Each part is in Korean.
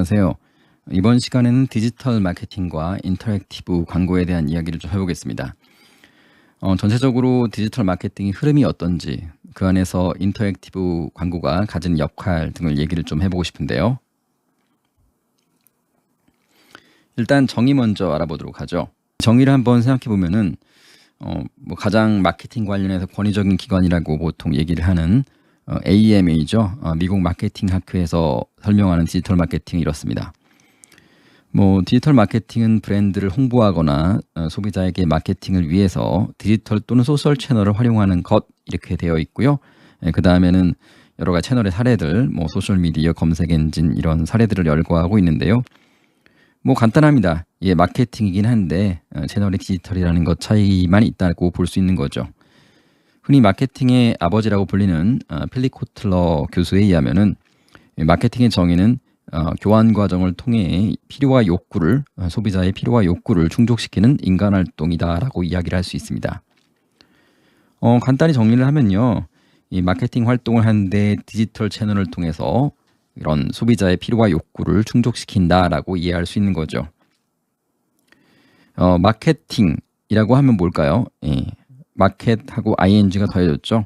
안녕하세요. 이번 시간에는 디지털 마케팅과 인터랙티브 광고에 대한 이야기를 좀 해보겠습니다. 어, 전체적으로 디지털 마케팅의 흐름이 어떤지, 그 안에서 인터랙티브 광고가 가진 역할 등을 얘기를 좀 해보고 싶은데요. 일단 정의 먼저 알아보도록 하죠. 정의를 한번 생각해 보면은 어, 뭐 가장 마케팅 관련해서 권위적인 기관이라고 보통 얘기를 하는 어, AMA죠. 어, 미국 마케팅 학회에서 설명하는 디지털 마케팅이 이렇습니다. 뭐 디지털 마케팅은 브랜드를 홍보하거나 어, 소비자에게 마케팅을 위해서 디지털 또는 소셜 채널을 활용하는 것 이렇게 되어 있고요. 예, 그 다음에는 여러 가지 채널의 사례들, 뭐 소셜 미디어 검색 엔진 이런 사례들을 열거하고 있는데요. 뭐 간단합니다. 예, 마케팅이긴 한데 어, 채널의 디지털이라는 것 차이만 있다고 볼 수 있는 거죠. 흔히 마케팅의 아버지라고 불리는 어, 필리 코틀러 교수에 의하면은 마케팅의 정의는 어, 교환 과정을 통해 필요와 욕구를 어, 소비자의 필요와 욕구를 충족시키는 인간 활동이다라고 이야기를 할 수 있습니다. 어, 간단히 정리를 하면요, 이 마케팅 활동을 하는데 디지털 채널을 통해서 이런 소비자의 필요와 욕구를 충족시킨다라고 이해할 수 있는 거죠. 어, 마케팅이라고 하면 뭘까요? 예, 마켓하고 ing가 더해졌죠.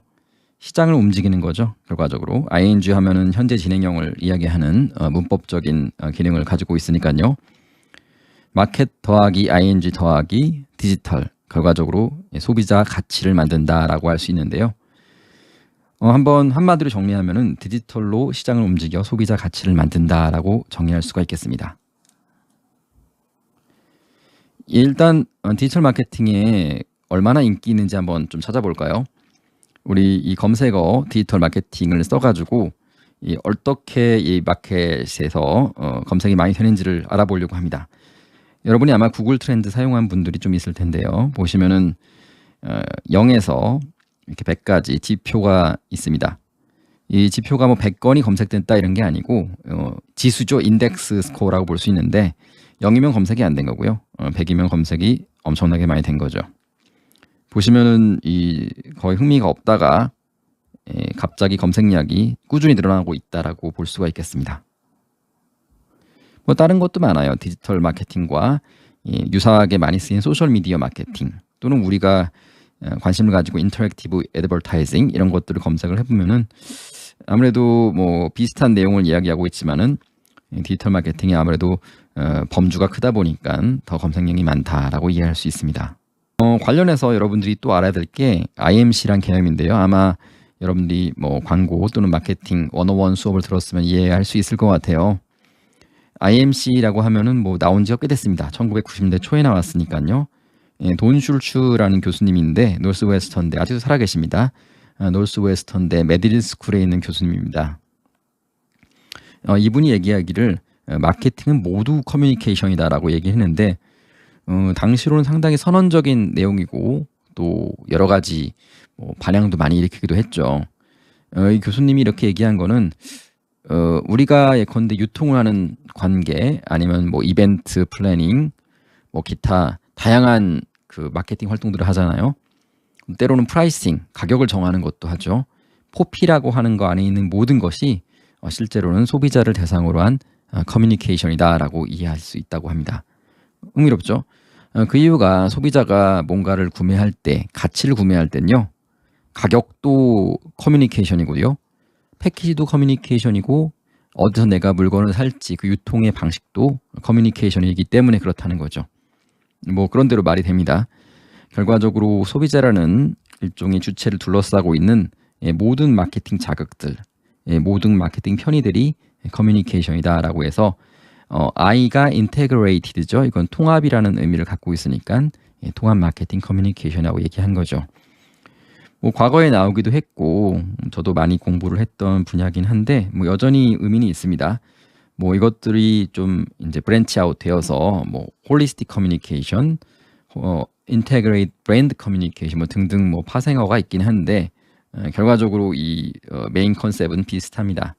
시장을 움직이는 거죠. 결과적으로 ing 하면은 현재 진행형을 이야기하는 어, 문법적인 어, 기능을 가지고 있으니까요. 마켓 더하기 ing 더하기 디지털 결과적으로 소비자 가치를 만든다라고 할 수 있는데요. 어, 한번 한마디로 정리하면은 디지털로 시장을 움직여 소비자 가치를 만든다라고 정의할 수가 있겠습니다. 일단 어, 디지털 마케팅에 얼마나 인기 있는지 한번 좀 찾아볼까요? 우리 이 검색어 디지털 마케팅을 써가지고 이 어떻게 이 마켓에서 어, 검색이 많이 되는지를 알아보려고 합니다. 여러분이 아마 구글 트렌드 사용한 분들이 좀 있을 텐데요. 보시면은 어, 0에서 이렇게 100까지 지표가 있습니다. 이 지표가 뭐 100건이 검색됐다 이런 게 아니고 어, 지수죠. 인덱스 스코어라고 볼 수 있는데 0이면 검색이 안 된 거고요. 어, 100이면 검색이 엄청나게 많이 된 거죠. 보시면은 이 거의 흥미가 없다가 예, 갑자기 검색량이 꾸준히 늘어나고 있다라고 볼 수가 있겠습니다. 뭐 다른 것도 많아요. 디지털 마케팅과 예, 유사하게 많이 쓰인 소셜 미디어 마케팅 또는 우리가 어, 관심을 가지고 인터랙티브 애드버타이징 이런 것들을 검색을 해보면은 아무래도 뭐 비슷한 내용을 이야기하고 있지만은 디지털 마케팅이 아무래도 어, 범주가 크다 보니까 더 검색량이 많다라고 이해할 수 있습니다. 어, 관련해서 여러분들이 또 알아야 될 게 IMC란 개념인데요. 아마 여러분들이 뭐 광고 또는 마케팅 101 수업을 들었으면 이해할 수 있을 것 같아요. IMC라고 하면은 뭐 나온 지가 꽤 됐습니다. 1990년대 초에 나왔으니까요. 예, 돈 슐츠라는 교수님인데 노스웨스턴대 아직도 살아계십니다. 아, 노스웨스턴대 메디릴 스쿨에 있는 교수님입니다. 어, 이분이 얘기하기를 어, 마케팅은 모두 커뮤니케이션이다라고 얘기했는데 어, 당시로는 상당히 선언적인 내용이고 또 여러 가지 뭐 반향도 많이 일으키기도 했죠. 어, 이 교수님이 이렇게 얘기한 거는 어, 우리가 예컨대 유통을 하는 관계 아니면 뭐 이벤트 플래닝 뭐 기타 다양한 그 마케팅 활동들을 하잖아요. 때로는 프라이싱 가격을 정하는 것도 하죠. 포피라고 하는 거 안에 있는 모든 것이 어, 실제로는 소비자를 대상으로 한 어, 커뮤니케이션이다라고 이해할 수 있다고 합니다. 흥미롭죠? 어, 그 이유가 소비자가 뭔가를 구매할 때, 가치를 구매할 때는요, 가격도 커뮤니케이션이고요, 패키지도 커뮤니케이션이고, 어디서 내가 물건을 살지 그 유통의 방식도 커뮤니케이션이기 때문에 그렇다는 거죠. 뭐 그런 대로 말이 됩니다. 결과적으로 소비자라는 일종의 주체를 둘러싸고 있는 예, 모든 마케팅 자극들, 예, 모든 마케팅 편의들이 커뮤니케이션이다 라고 해서 어, I가 인테그레이티드죠. 이건 통합이라는 의미를 갖고 있으니까 예, 통합 마케팅 커뮤니케이션이라고 얘기한 거죠. 뭐 과거에 나오기도 했고 저도 많이 공부를 했던 분야긴 한데 뭐 여전히 의미는 있습니다. 뭐 이것들이 좀 이제 브랜치 아웃 되어서 뭐 홀리스틱 커뮤니케이션, 어 인테그레이트 브랜드 커뮤니케이션 뭐 등등 뭐 파생어가 있긴 한데 어, 결과적으로 이 어, 메인 컨셉은 비슷합니다.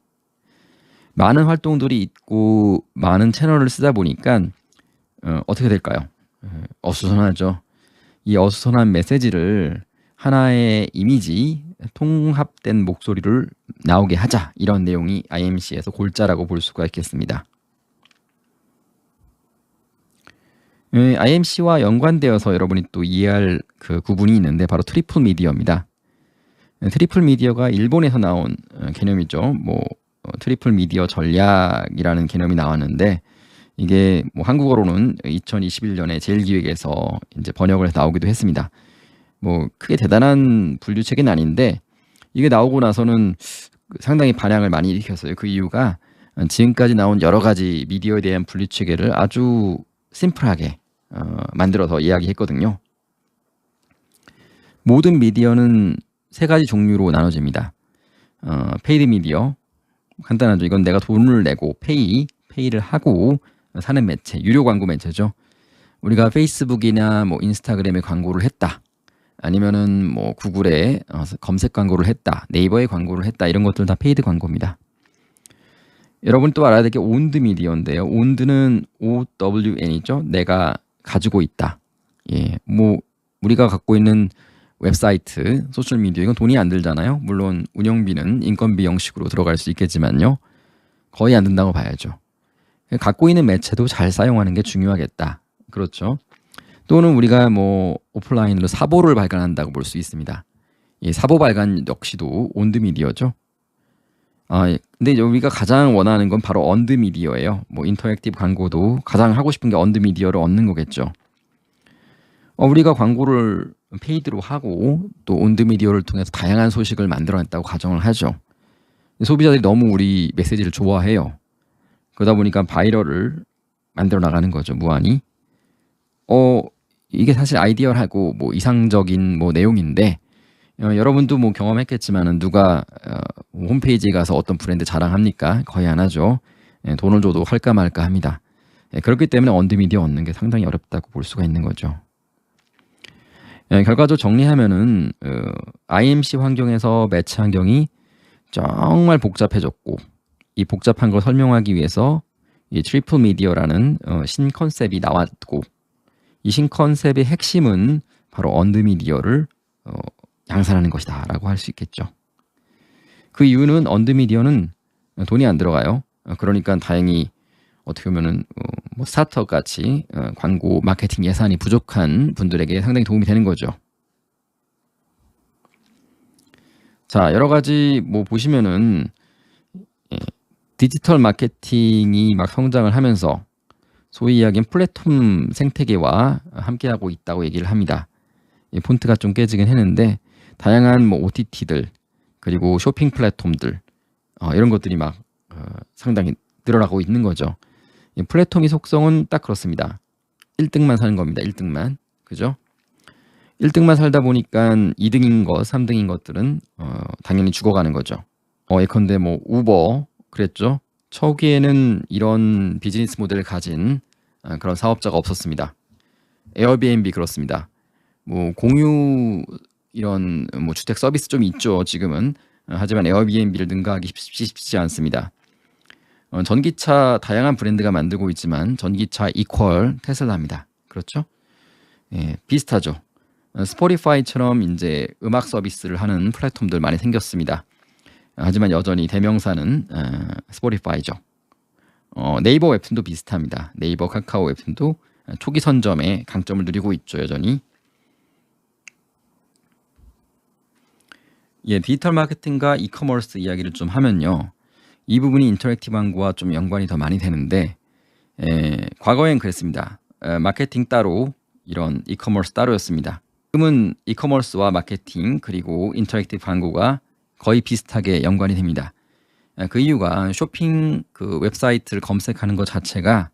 많은 활동들이 있고 많은 채널을 쓰다 보니까 어, 어떻게 될까요? 어수선하죠. 이 어수선한 메시지를 하나의 이미지, 통합된 목소리를 나오게 하자 이런 내용이 IMC에서 골자라고 볼 수가 있겠습니다. 예, IMC와 연관되어서 여러분이 또 이해할 그 구분이 있는데 바로 트리플 미디어입니다. 예, 트리플 미디어가 일본에서 나온 어, 개념이죠. 뭐 어, 트리플 미디어 전략이라는 개념이 나왔는데 이게 뭐 한국어로는 2021년에 제일기획에서 이제 번역을 해서 나오기도 했습니다. 뭐 크게 대단한 분류책은 아닌데 이게 나오고 나서는 상당히 반향을 많이 일으켰어요. 그 이유가 지금까지 나온 여러 가지 미디어에 대한 분류 체계를 아주 심플하게 어, 만들어서 이야기했거든요. 모든 미디어는 세 가지 종류로 나눠집니다. 어, 페이드 미디어 간단하죠. 이건 내가 돈을 내고 페이 페이를 하고 사는 매체, 유료 광고 매체죠. 우리가 페이스북이나 뭐 인스타그램에 광고를 했다. 아니면은 뭐 구글에 어, 검색 광고를 했다. 네이버에 광고를 했다. 이런 것들 다 페이드 광고입니다. 여러분 또 알아야 될 게 온드 미디어인데요. 온드는 OWN이죠. 내가 가지고 있다. 예. 뭐 우리가 갖고 있는 웹사이트, 소셜 미디어 이건 돈이 안 들잖아요. 물론 운영비는 인건비 형식으로 들어갈 수 있겠지만요. 거의 안 든다고 봐야죠. 갖고 있는 매체도 잘 사용하는 게 중요하겠다. 그렇죠. 또는 우리가 뭐 오프라인으로 사보를 발간한다고 볼 수 있습니다. 이 사보 발간 역시도 온드 미디어죠. 아, 예. 근데 우리가 가장 원하는 건 바로 언드 미디어예요. 뭐 인터랙티브 광고도 가장 하고 싶은 게 언드 미디어를 얻는 거겠죠. 어, 우리가 광고를 페이드로 하고 또 온드 미디어를 통해서 다양한 소식을 만들어냈다고 가정을 하죠. 소비자들이 너무 우리 메시지를 좋아해요. 그러다 보니까 바이럴을 만들어 나가는 거죠, 무한히. 어, 이게 사실 아이디어하고 뭐 이상적인 뭐 내용인데 어, 여러분도 뭐 경험했겠지만은 누가 어, 홈페이지에 가서 어떤 브랜드 자랑합니까? 거의 안 하죠. 예, 돈을 줘도 할까 말까 합니다. 예, 그렇기 때문에 언드미디어 얻는 게 상당히 어렵다고 볼 수가 있는 거죠. 예, 결과적으로 정리하면은 어, IMC 환경에서 매체 환경이 정말 복잡해졌고 이 복잡한 걸 설명하기 위해서 이 트리플 미디어라는 어, 신 컨셉이 나왔고 이 신 컨셉의 핵심은 바로 언드 미디어를 어, 양산하는 것이다 라고 할 수 있겠죠. 그 이유는 언드 미디어는 돈이 안 들어가요. 어, 그러니까 다행히 어떻게 보면은 어, 뭐 스타트업 같이 어, 광고 마케팅 예산이 부족한 분들에게 상당히 도움이 되는 거죠. 자 여러 가지 뭐 보시면은 예, 디지털 마케팅이 막 성장을 하면서 소위 이야기한 플랫폼 생태계와 함께하고 있다고 얘기를 합니다. 이 폰트가 좀 깨지긴 했는데 다양한 뭐 OTT들 그리고 쇼핑 플랫폼들 어, 이런 것들이 막 어, 상당히 늘어나고 있는 거죠. 이 플랫폼의 속성은 딱 그렇습니다. 1등만 사는 겁니다. 1등만. 그죠? 1등만 살다 보니까 2등인 것, 3등인 것들은 어, 당연히 죽어가는 거죠. 어, 예컨대 뭐 우버 그랬죠. 초기에는 이런 비즈니스 모델을 가진 어, 그런 사업자가 없었습니다. 에어비앤비 그렇습니다. 뭐 공유 이런 뭐 주택 서비스 좀 있죠. 지금은 어, 하지만 에어비앤비를 능가하기 쉽지 않습니다. 어, 전기차 다양한 브랜드가 만들고 있지만 전기차 이퀄 테슬라입니다. 그렇죠? 예, 비슷하죠. 어, 스포티파이처럼 이제 음악 서비스를 하는 플랫폼들 많이 생겼습니다. 하지만 여전히 대명사는 어, 스포티파이죠. 어, 네이버 웹툰도 비슷합니다. 네이버 카카오 웹툰도 초기 선점에 강점을 누리고 있죠. 여전히. 예, 디지털 마케팅과 이커머스 이야기를 좀 하면요. 이 부분이 인터랙티브 광고와 좀 연관이 더 많이 되는데 에, 과거엔 그랬습니다. 에, 마케팅 따로 이런 이커머스 따로였습니다. 지금은 이커머스와 마케팅 그리고 인터랙티브 광고가 거의 비슷하게 연관이 됩니다. 에, 그 이유가 쇼핑 그 웹사이트를 검색하는 것 자체가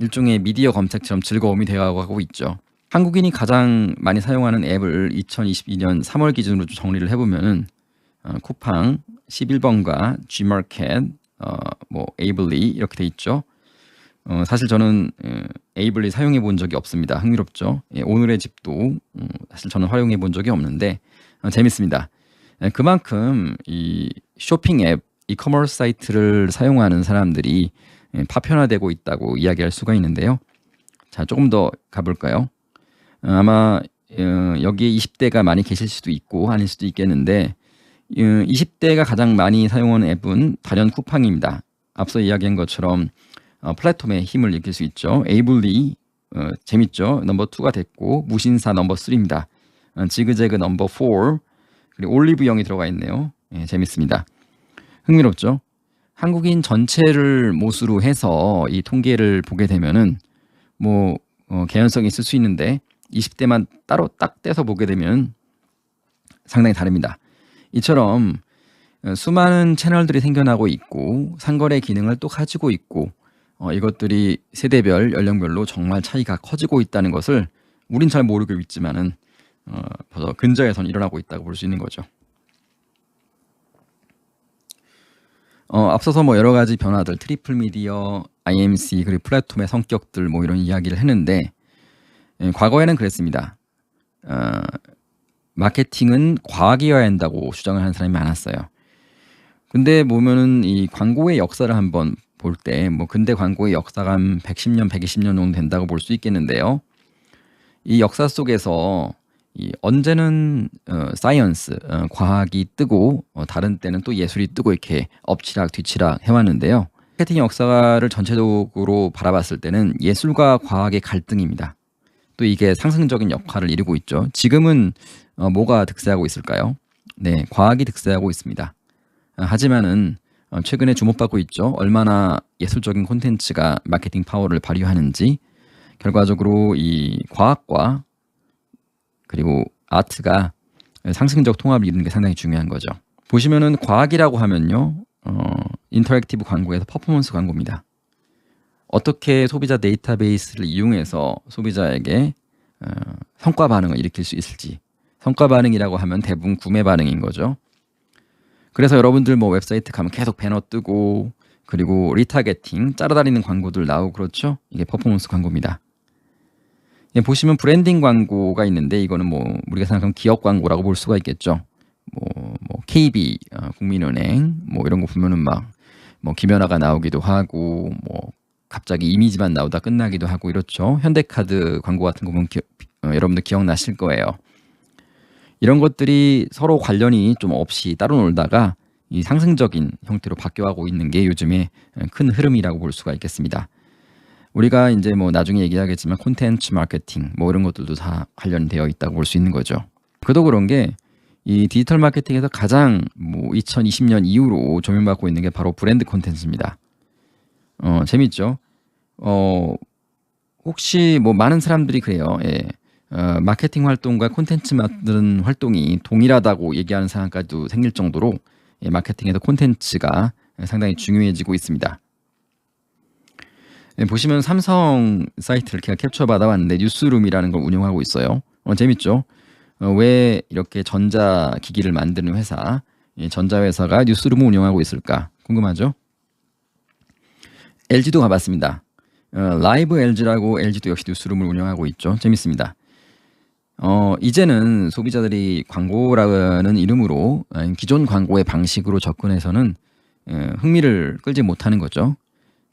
일종의 미디어 검색처럼 즐거움이 되어가고 있죠. 한국인이 가장 많이 사용하는 앱을 2022년 3월 기준으로 정리를 해보면은 어, 쿠팡 11번과 G마켓, 어, 뭐 에이블리 이렇게 돼 있죠. 어, 사실 저는 어, 에이블리 사용해 본 적이 없습니다. 흥미롭죠. 예, 오늘의 집도 음, 사실 저는 활용해 본 적이 없는데 어, 재밌습니다. 예, 그만큼 이 쇼핑 앱, 이커머스 사이트를 사용하는 사람들이 예, 파편화되고 있다고 이야기할 수가 있는데요. 자, 조금 더 가볼까요? 어, 아마 어, 여기에 20대가 많이 계실 수도 있고 아닐 수도 있겠는데 20대가 가장 많이 사용하는 앱은 단연 쿠팡입니다. 앞서 이야기한 것처럼 어, 플랫폼의 힘을 느낄 수 있죠. 에이블리 어, 재밌죠. 넘버 2가 됐고 무신사 넘버 3입니다. 어, 지그재그 넘버 4 그리고 올리브 영이 들어가 있네요. 예, 재밌습니다. 흥미롭죠. 한국인 전체를 모수로 해서 이 통계를 보게 되면은 뭐 어, 개연성이 있을 수 있는데 20대만 따로 딱 떼서 보게 되면 상당히 다릅니다. 이처럼 어, 수많은 채널들이 생겨나고 있고 상거래 기능을 또 가지고 있고 어, 이것들이 세대별 연령별로 정말 차이가 커지고 있다는 것을 우린 잘 모르고 있지만은 어, 벌써 근저에선 일어나고 있다고 볼 수 있는 거죠. 어, 앞서서 뭐 여러 가지 변화들, 트리플 미디어, IMC 그리고 플랫폼의 성격들 뭐 이런 이야기를 했는데 예, 과거에는 그랬습니다. 어, 마케팅은 과학이어야 한다고 주장을 하는 사람이 많았어요. 근데 보면은 이 광고의 역사를 한번 볼 때 뭐 근대 광고의 역사가 한 110년, 120년 정도 된다고 볼 수 있겠는데요. 이 역사 속에서 이 언제는 어, 사이언스 어, 과학이 뜨고 어, 다른 때는 또 예술이 뜨고 이렇게 엎치락 뒤치락 해왔는데요. 마케팅 역사를 전체적으로 바라봤을 때는 예술과 과학의 갈등입니다. 또 이게 상승적인 역할을 이루고 있죠. 지금은 어, 뭐가 득세하고 있을까요? 네, 과학이 득세하고 있습니다. 아, 하지만은 어, 최근에 주목받고 있죠. 얼마나 예술적인 콘텐츠가 마케팅 파워를 발휘하는지 결과적으로 이 과학과 그리고 아트가 상승적 통합을 이루는 게 상당히 중요한 거죠. 보시면은 과학이라고 하면요, 어, 인터랙티브 광고에서 퍼포먼스 광고입니다. 어떻게 소비자 데이터베이스를 이용해서 소비자에게 어, 성과 반응을 일으킬 수 있을지. 성과 반응이라고 하면 대부분 구매 반응인 거죠. 그래서 여러분들 뭐 웹사이트 가면 계속 배너 뜨고 그리고 리타게팅 따라다니는 광고들 나오고 그렇죠. 이게 퍼포먼스 광고입니다. 예, 보시면 브랜딩 광고가 있는데 이거는 뭐 우리가 생각하면 기업 광고라고 볼 수가 있겠죠. 뭐, 뭐 KB, 어, 국민은행 뭐 이런 거 보면은 막 뭐 김연아가 나오기도 하고 뭐 갑자기 이미지만 나오다 끝나기도 하고 이렇죠. 현대카드 광고 같은 거 보면 기, 어, 여러분들 기억나실 거예요. 이런 것들이 서로 관련이 좀 없이 따로 놀다가 이 상승적인 형태로 바뀌어가고 있는 게 요즘에 큰 흐름이라고 볼 수가 있겠습니다. 우리가 이제 뭐 나중에 얘기하겠지만 콘텐츠 마케팅 뭐 이런 것들도 다 관련되어 있다고 볼 수 있는 거죠. 그도 그런 게 이 디지털 마케팅에서 가장 뭐 2020년 이후로 조명받고 있는 게 바로 브랜드 콘텐츠입니다. 어, 재밌죠? 어, 혹시 뭐 많은 사람들이 그래요. 예. 어, 마케팅 활동과 콘텐츠 만드는 활동이 동일하다고 얘기하는 상황까지도 생길 정도로 예, 마케팅에서 콘텐츠가 상당히 중요해지고 있습니다. 예, 보시면 삼성 사이트를 제가 캡처 받아왔는데 뉴스룸이라는 걸 운영하고 있어요. 어, 재밌죠? 어, 왜 이렇게 전자기기를 만드는 회사, 예, 전자회사가 뉴스룸을 운영하고 있을까 궁금하죠? LG도 가봤습니다. 어, 라이브 LG라고 LG도 역시 뉴스룸을 운영하고 있죠. 재밌습니다. 어, 이제는 소비자들이 광고라는 이름으로 어, 기존 광고의 방식으로 접근해서는 어, 흥미를 끌지 못하는 거죠.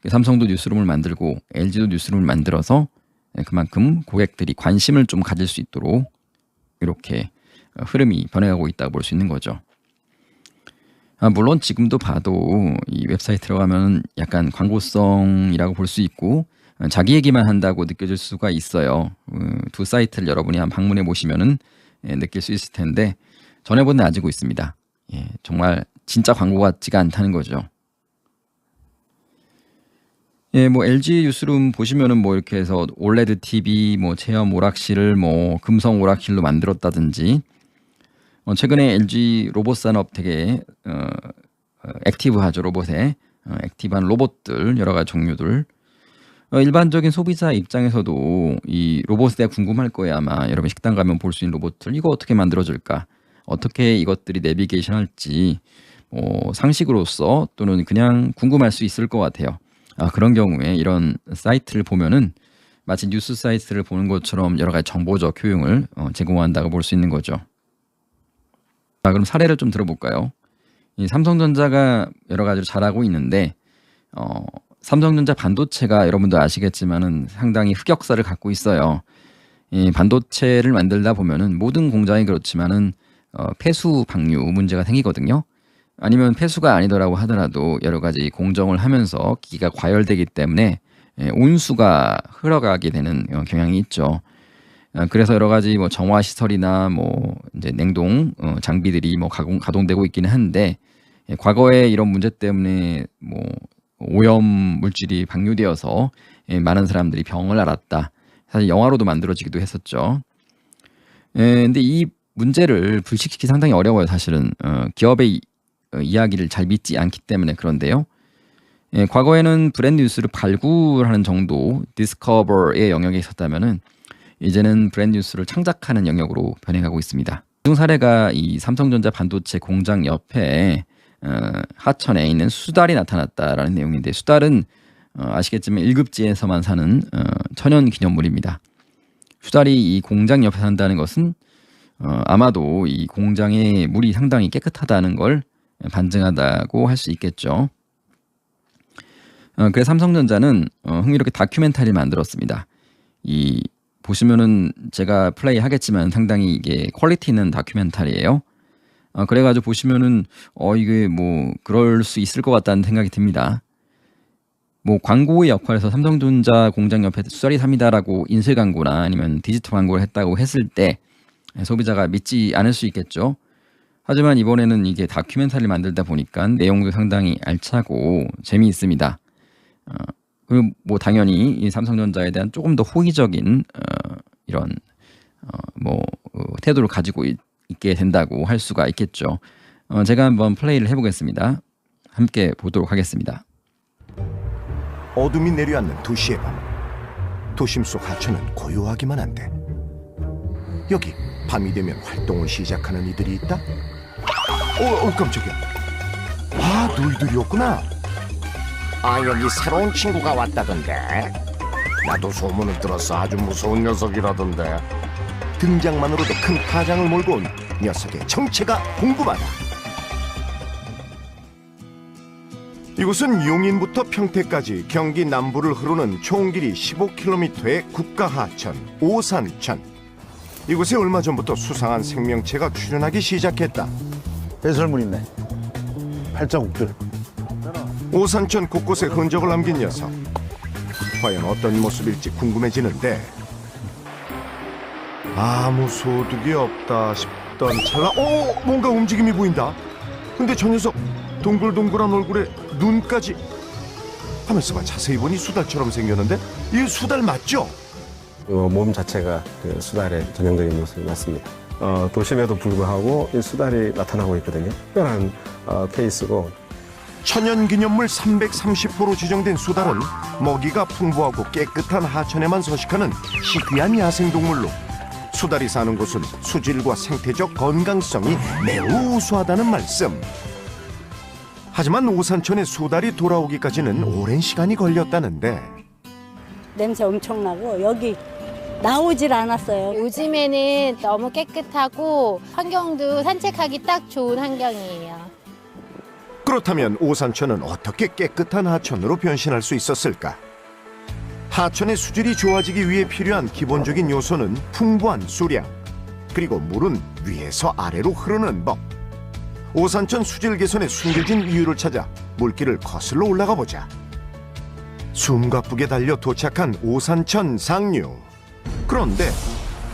삼성도 뉴스룸을 만들고 LG도 뉴스룸을 만들어서 예, 그만큼 고객들이 관심을 좀 가질 수 있도록 이렇게 어, 흐름이 변해가고 있다고 볼 수 있는 거죠. 아, 물론 지금도 봐도 이 웹사이트 들어가면 약간 광고성이라고 볼 수 있고 어, 자기 얘기만 한다고 느껴질 수가 있어요. 어, 두 사이트를 여러분이 한 방문해 보시면은 예, 느낄 수 있을 텐데 전에보다 나아지고 있습니다. 예, 정말 진짜 광고 같지가 않다는 거죠. 예, 뭐 LG 뉴스룸 보시면은 뭐 이렇게 해서 올레드 TV, 뭐 체험 오락실을 뭐 금성 오락실로 만들었다든지, 어, 최근에 LG 로봇 산업 되게 어, 어, 액티브하죠 로봇에 어, 액티브한 로봇들 여러 가지 종류들. 어, 일반적인 소비자 입장에서도 이 로봇에 대해 궁금할 거예요 아마 여러분 식당 가면 볼 수 있는 로봇들 이거 어떻게 만들어질까? 어떻게 이것들이 내비게이션 할지 뭐 상식으로서 또는 그냥 궁금할 수 있을 것 같아요. 아, 그런 경우에 이런 사이트를 보면은 마치 뉴스 사이트를 보는 것처럼 여러 가지 정보적 효용을 어, 제공한다고 볼 수 있는 거죠. 자, 그럼 사례를 좀 들어볼까요? 이 삼성전자가 여러 가지로 잘하고 있는데 어, 삼성전자 반도체가 여러분도 아시겠지만은 상당히 흑역사를 갖고 있어요. 이 반도체를 만들다 보면은 모든 공장이 그렇지만은 어, 폐수 방류 문제가 생기거든요. 아니면 폐수가 아니더라고 하더라도 여러 가지 공정을 하면서 기기가 과열되기 때문에 예, 온수가 흘러가게 되는 어, 경향이 있죠. 어, 그래서 여러 가지 뭐 정화 시설이나 뭐 이제 냉동 어, 장비들이 뭐 가공 가동되고 있기는 한데 예, 과거에 이런 문제 때문에 뭐 오염 물질이 방류되어서 예, 많은 사람들이 병을 앓았다. 사실 영화로도 만들어지기도 했었죠. 예, 근데 이 문제를 불식시키기 상당히 어려워요. 사실은 어, 기업의 이, 어, 이야기를 잘 믿지 않기 때문에 그런데요. 예, 과거에는 브랜드 뉴스를 발굴하는 정도 디스커버의 영역에 있었다면은 이제는 브랜드 뉴스를 창작하는 영역으로 변해가고 있습니다. 중 사례가 이 삼성전자 반도체 공장 옆에 어, 하천에 있는 수달이 나타났다라는 내용인데 수달은 어, 아시겠지만 일급지에서만 사는 어, 천연 기념물입니다. 수달이 이 공장 옆에 산다는 것은 어, 아마도 이 공장의 물이 상당히 깨끗하다는 걸 반증하다고 할 수 있겠죠. 어, 그래서 삼성전자는 어, 흥미롭게 다큐멘터리를 만들었습니다. 이 보시면은 제가 플레이 하겠지만 상당히 이게 퀄리티 있는 다큐멘터리예요. 어, 그래가지고 보시면은 어 이게 뭐 그럴 수 있을 것 같다는 생각이 듭니다. 뭐 광고의 역할에서 삼성전자 공장 옆에 수자리 삽니다라고 인쇄 광고나 아니면 디지털 광고를 했다고 했을 때 소비자가 믿지 않을 수 있겠죠. 하지만 이번에는 이게 다큐멘터리를 만들다 보니까 내용도 상당히 알차고 재미있습니다. 어, 그리고 뭐 당연히 이 삼성전자에 대한 조금 더 호의적인 어, 이런 어, 뭐 어, 태도를 가지고 있, 게 된다고 할 수가 있겠죠. 어, 제가 한번 플레이를 해보겠습니다. 함께 보도록 하겠습니다. 어둠이 내려앉는 도시의 밤 도심 속 하천은 고요하기만 한데 여기 밤이 되면 활동을 시작하는 이들이 있다? 어, 어 깜짝이야 아 너희들이었구나 아 여기 새로운 친구가 왔다던데 나도 소문을 들었어 아주 무서운 녀석이라던데 등장만으로도 큰 파장을 몰고 온 녀석의 정체가 궁금하다. 이곳은 용인부터 평택까지 경기 남부를 흐르는 총 길이 15km의 국가하천 오산천. 이곳에 얼마 전부터 수상한 생명체가 출현하기 시작했다. 배설물 있네. 발자국들. 오산천 곳곳에 흔적을 남긴 녀석. 과연 어떤 모습일지 궁금해지는데. 아무 소득이 없다 싶 던 찰나 어 뭔가 움직임이 보인다 근데 저 녀석 동글동글한 얼굴에 눈까지 하면서만 자세히 보니 수달처럼 생겼는데 이 수달 맞죠? 어, 몸 자체가 그 수달의 전형적인 모습이 맞습니다. 어, 도심에도 불구하고 이 수달이 나타나고 있거든요. 특별한 어, 케이스고 천연기념물 330호로 지정된 수달은 먹이가 풍부하고 깨끗한 하천에만 서식하는 희귀한 야생동물로 수달이 사는 곳은 수질과 생태적 건강성이 매우 우수하다는 말씀. 하지만 오산천에 수달이 돌아오기까지는 오랜 시간이 걸렸다는데 냄새 엄청나고 여기 나오질 않았어요. 요즘에는 너무 깨끗하고 환경도 산책하기 딱 좋은 환경이에요. 그렇다면 오산천은 어떻게 깨끗한 하천으로 변신할 수 있었을까? 하천의 수질이 좋아지기 위해 필요한 기본적인 요소는 풍부한 수량, 그리고 물은 위에서 아래로 흐르는 법. 오산천 수질 개선의 숨겨진 이유를 찾아 물길을 거슬러 올라가 보자. 숨가쁘게 달려 도착한 오산천 상류. 그런데,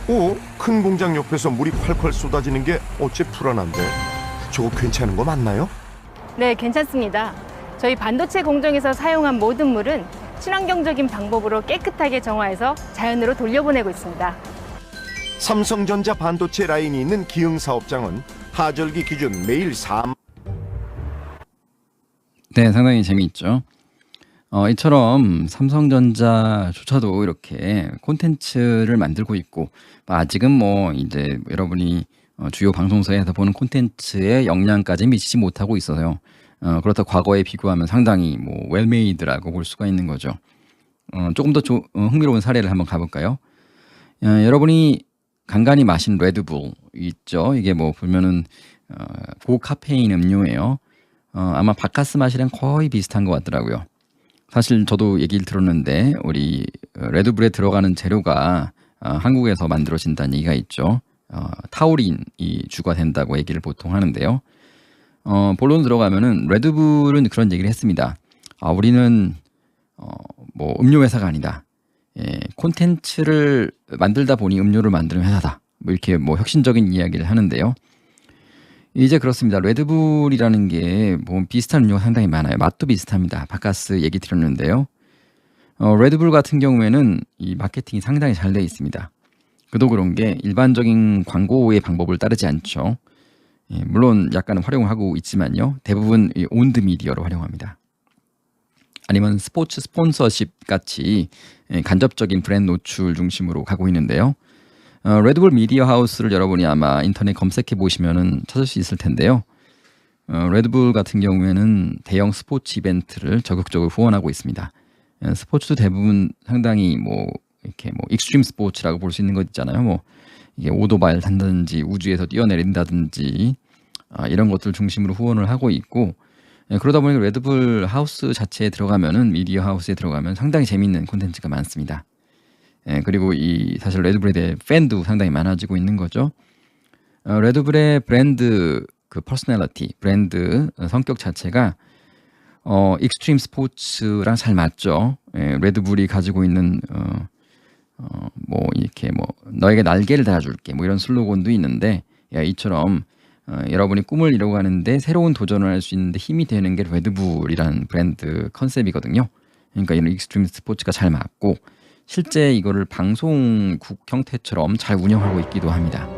오, 큰 공장 옆에서 물이 콸콸 쏟아지는 게 어째 불안한데? 저거 괜찮은 거 맞나요? 네, 괜찮습니다. 저희 반도체 공정에서 사용한 모든 물은 친환경적인 방법으로 깨끗하게 정화해서 자연으로 돌려보내고 있습니다. 삼성전자 반도체 라인이 있는 기흥 사업장은 하절기 기준 매일 4만 네, 상당히 재미있죠. 어, 이처럼 삼성전자조차도 이렇게 콘텐츠를 만들고 있고 아직은 뭐 이제 여러분이 어, 주요 방송사에서 보는 콘텐츠의 역량까지 미치지 못하고 있어서요. 어, 그렇다 과거에 비교하면 상당히 뭐 웰메이드라고 볼 수가 있는 거죠. 어, 조금 더 조, 어, 흥미로운 사례를 한번 가볼까요? 어, 여러분이 간간히 마신 레드불 있죠. 이게 뭐 보면은 어, 고카페인 음료예요. 어, 아마 바카스 맛이랑 거의 비슷한 것 같더라고요. 사실 저도 얘기를 들었는데 우리 레드불에 들어가는 재료가 어, 한국에서 만들어진다는 얘기가 있죠. 어, 타우린이 주가 된다고 얘기를 보통 하는데요. 어, 본론 들어가면은 레드불은 그런 얘기를 했습니다. 아, 우리는 어, 뭐 음료 회사가 아니다. 예, 콘텐츠를 만들다 보니 음료를 만드는 회사다. 뭐 이렇게 뭐 혁신적인 이야기를 하는데요. 이제 그렇습니다. 레드불이라는 게 뭐 비슷한 음료가 상당히 많아요. 맛도 비슷합니다. 바카스 얘기 드렸는데요. 어, 레드불 같은 경우에는 이 마케팅이 상당히 잘 되어 있습니다. 그도 그런 게 일반적인 광고의 방법을 따르지 않죠. 예, 물론 약간은 활용하고 있지만요. 대부분 이 온드 미디어로 활용합니다. 아니면 스포츠 스폰서십 같이 예, 간접적인 브랜드 노출 중심으로 가고 있는데요. 어, 레드불 미디어 하우스를 여러분이 아마 인터넷 검색해 보시면은 찾을 수 있을 텐데요. 어, 레드불 같은 경우에는 대형 스포츠 이벤트를 적극적으로 후원하고 있습니다. 예, 스포츠도 대부분 상당히 뭐 이렇게 뭐 익스트림 스포츠라고 볼 수 있는 것 있잖아요. 뭐 이게 오토바이를 탄다든지 우주에서 뛰어내린다든지 아, 이런 것들 중심으로 후원을 하고 있고 예, 그러다 보니까 레드불 하우스 자체에 들어가면은 미디어 하우스에 들어가면 상당히 재밌는 콘텐츠가 많습니다. 예, 그리고 이 사실 레드불에 대해 팬도 상당히 많아지고 있는 거죠. 어, 레드불의 브랜드 그 퍼스널리티, 브랜드 어, 성격 자체가 어, 익스트림 스포츠랑 잘 맞죠. 예, 레드불이 가지고 있는 어, 어, 뭐 이렇게 뭐 너에게 날개를 달아줄게 뭐 이런 슬로건도 있는데 야, 이처럼 어, 여러분이 꿈을 이뤄가는데 새로운 도전을 할 수 있는데 힘이 되는 게 레드불이라는 브랜드 컨셉이거든요. 그러니까 이런 익스트림 스포츠가 잘 맞고 실제 이거를 방송국 형태처럼 잘 운영하고 있기도 합니다.